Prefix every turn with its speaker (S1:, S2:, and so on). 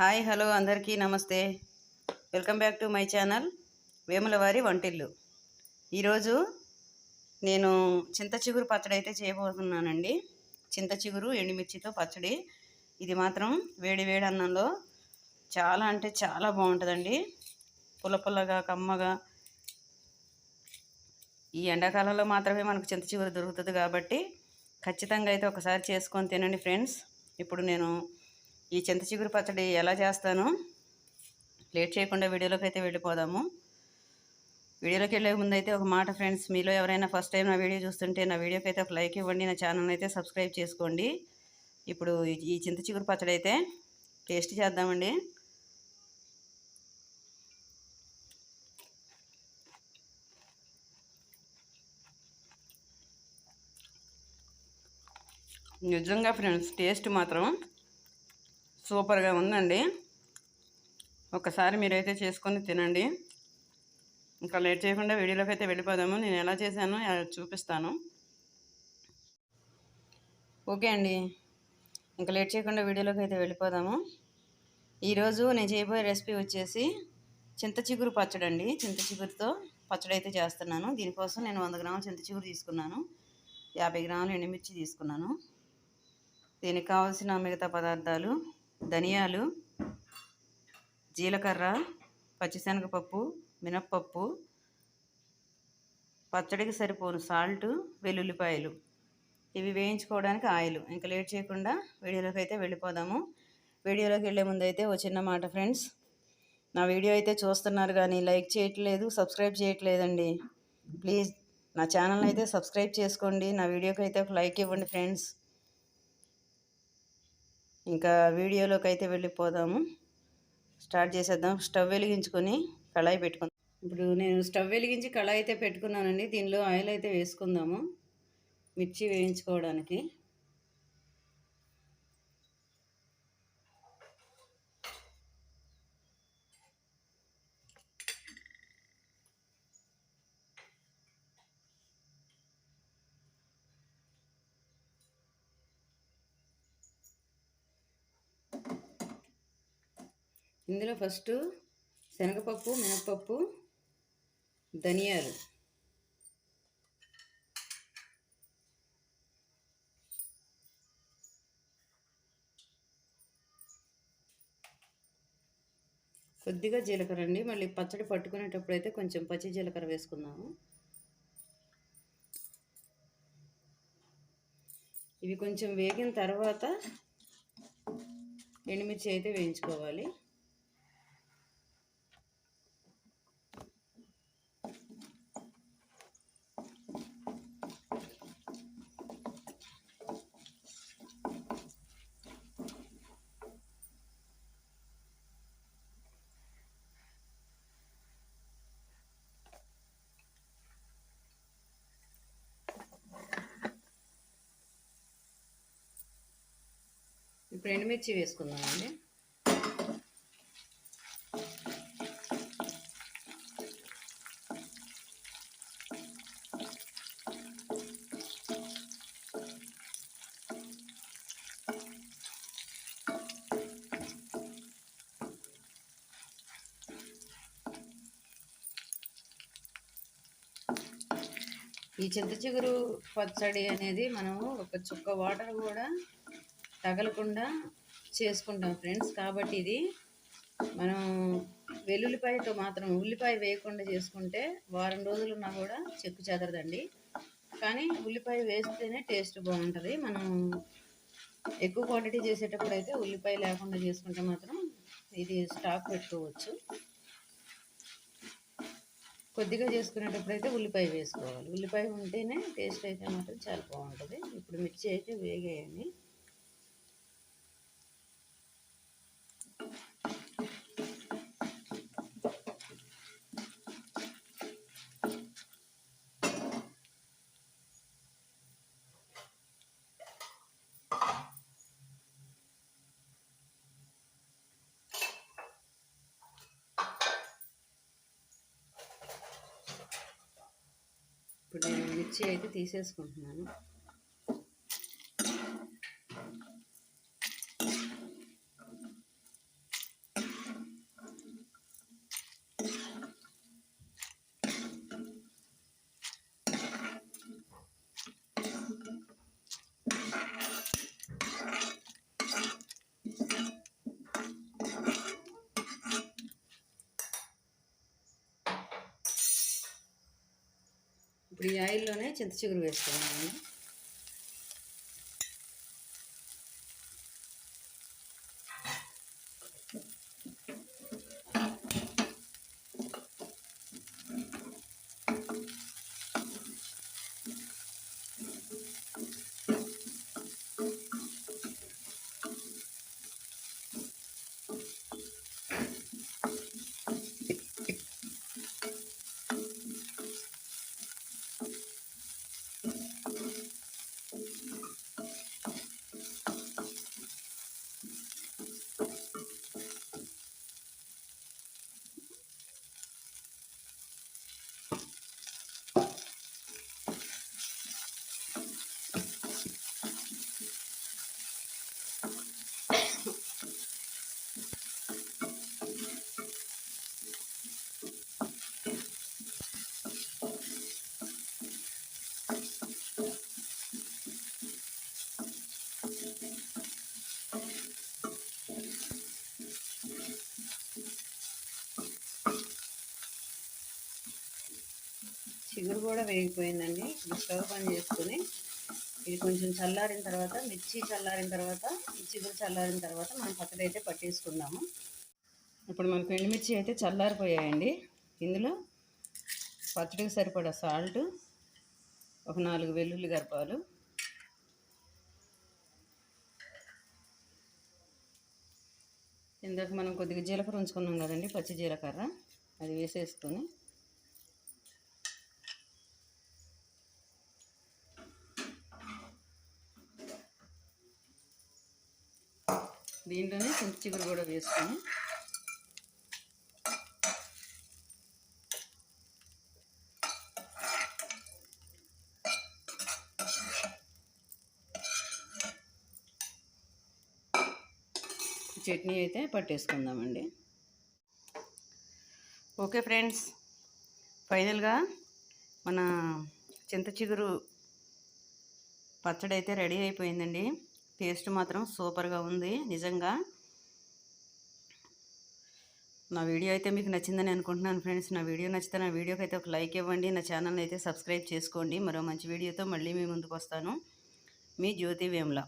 S1: Hi hello అందరికీ నమస్తే. Welcome back to my channel వేములవారి వంటిల్లు. ఈరోజు నేను చింత చిగురు పచ్చడి అయితే చేయబోతున్నానండి. చింత చిగురు ఎండుమిర్చితో పచ్చడి. ఇది మాత్రం వేడి వేడి అన్నంలో చాలా అంటే చాలా బాగుంటుందండి. పుల్ల పుల్లగా కమ్మగా. ఈ ఎండాకాలంలో మాత్రమే మనకు చింత చిగురు దొరుకుతుంది కాబట్టి ఖచ్చితంగా అయితే ఒకసారి చేసుకొని తినండి ఫ్రెండ్స్. ఇప్పుడు నేను ఈ చింత చిగురు పచ్చడి ఎలా చేస్తాను? లేట్ చేయకుండా వీడియోలోకి అయితే వెళ్ళిపోదాము. వీడియోలోకి వెళ్ళే ముందు అయితే ఒక మాట ఫ్రెండ్స్ మీలో ఎవరైనా ఫస్ట్ టైం నా వీడియో చూస్తుంటే నా వీడియోకి అయితే ఒక లైక్ ఇవ్వండి నా ఛానల్ అయితే సబ్స్క్రైబ్ చేసుకోండి. ఇప్పుడు ఈ చింత చిగురు పచ్చడి అయితే టేస్ట్ చేద్దామండి. నిజంగా ఫ్రెండ్స్ టేస్ట్ మాత్రం సూపర్గా ఉందండి. ఒకసారి మీరైతే చేసుకొని తినండి. ఇంకా లేట్ చేయకుండా వీడియోలోకి అయితే వెళ్ళిపోదాము. నేను ఎలా చేశానో చూపిస్తాను. ఓకే అండి. ఇంకా లేట్ చేయకుండా వీడియోలోకి అయితే వెళ్ళిపోదాము. ఈరోజు నేను చేయబోయే రెసిపీ వచ్చేసి చింత చిగురు పచ్చడి అండి. చింత చిగురుతో పచ్చడి అయితే చేస్తున్నాను. దీనికోసం నేను వంద గ్రాముల చింత చిగురు తీసుకున్నాను. యాభై గ్రాములు ఎండుమిర్చి తీసుకున్నాను. దీనికి కావాల్సిన మిగతా పదార్థాలు ధనియాలు జీలకర్ర పచ్చిశనగపప్పు మినప్పప్పు పచ్చడికి సరిపోను సాల్ట్ వెల్లుల్లిపాయలు. ఇవి వేయించుకోవడానికి ఆయిల్. ఇంకా లేట్ చేయకుండా వీడియోలోకి అయితే వెళ్ళిపోదాము. వీడియోలోకి వెళ్ళే ముందు అయితే ఓ చిన్న మాట ఫ్రెండ్స్. నా వీడియో అయితే చూస్తున్నారు కానీ లైక్ చేయట్లేదు సబ్స్క్రైబ్ చేయట్లేదండి. ప్లీజ్ నా ఛానల్ అయితే సబ్స్క్రైబ్ చేసుకోండి. నా వీడియోకి అయితే ఒక లైక్ ఇవ్వండి ఫ్రెండ్స్. ఇంకా వీడియోలోకి అయితే వెళ్ళిపోదాము. స్టార్ట్ చేసేద్దాం. స్టవ్ వెలిగించుకొని కళాయి పెట్టుకుందాం. ఇప్పుడు నేను స్టవ్ వెలిగించి కళాయి అయితే పెట్టుకున్నానండి. దీనిలో ఆయిల్ అయితే వేసుకుందాము. మిర్చి వేయించుకోవడానికి. ఇందులో ఫస్ట్ శనగపప్పు మినపప్పు ధనియాలు. కొద్దిగా జీలకర్ర అండి. మళ్ళీ పచ్చడి పట్టుకునేటప్పుడు అయితే కొంచెం పచ్చి జీలకర్ర వేసుకుందాము. ఇవి కొంచెం వేగిన తర్వాత ఎండుమిర్చి అయితే వేయించుకోవాలి. ఇప్పుడు ఎండుమిర్చి వేసుకుందామండి. ఈ చింత చిగురు పచ్చడి అనేది మనము ఒక చుక్క వాటర్ కూడా తగలకుండా చేసుకుంటాం ఫ్రెండ్స్. కాబట్టి ఇది మనం వెల్లుల్లిపాయతో మాత్రం ఉల్లిపాయ వేయకుండా చేసుకుంటే వారం రోజులున్నా కూడా చెక్కు చెదరదండి. కానీ ఉల్లిపాయ వేస్తేనే టేస్ట్ బాగుంటుంది. మనం ఎక్కువ క్వాంటిటీ చేసేటప్పుడు అయితే ఉల్లిపాయ లేకుండా చేసుకుంటే మాత్రం ఇది స్టాక్ పెట్టుకోవచ్చు. కొద్దిగా చేసుకునేటప్పుడు అయితే ఉల్లిపాయ వేసుకోవాలి. ఉల్లిపాయ ఉంటేనే టేస్ట్ అయితే మాత్రం చాలా బాగుంటుంది. ఇప్పుడు మిర్చి అయితే వేగేయండి. ఇప్పుడు నేను మిర్చి అయితే తీసేసుకుంటున్నాను. ఇప్పుడు ఈ ఆయిల్లోనే చింత చిగురు వేసుకున్నాను చిగురు కూడా వేగిపోయిందండి. స్టవ్ పని చేసుకుని ఇది కొంచెం చల్లారిన తర్వాత మిర్చి చల్లారిన తర్వాత ఈ చిగురు చల్లారిన తర్వాత మనం పచ్చడి అయితే పట్టేసుకుందాము. ఇప్పుడు మనకు ఎండుమిర్చి అయితే చల్లారిపోయాయండి. ఇందులో పచ్చడికి సరిపడా సాల్ట్ ఒక నాలుగు వెల్లుల్లి గర్భాలు ఇందాక మనం కొద్దిగా జీలకర్ర ఉంచుకున్నాం కదండి పచ్చి జీలకర్ర. అది వేసేసుకొని దీంట్లోనే చింత చిగురు కూడా వేసుకొని. చట్నీ అయితే పట్టేసుకుందామండి. ఓకే ఫ్రెండ్స్ ఫైనల్గా మన చింత చిగురు పచ్చడి అయితే రెడీ అయిపోయిందండి. టేస్ట్ మాత్రం సూపర్గా ఉంది నిజంగా. నా వీడియో అయితే మీకు నచ్చిందని అనుకుంటున్నాను ఫ్రెండ్స్. నా వీడియో నచ్చితే నా వీడియోకి అయితే ఒక లైక్ ఇవ్వండి నా ఛానల్ని అయితే సబ్స్క్రైబ్ చేసుకోండి. మరో మంచి వీడియోతో మళ్ళీ మీ ముందుకు వస్తాను మీ జ్యోతి వేముల.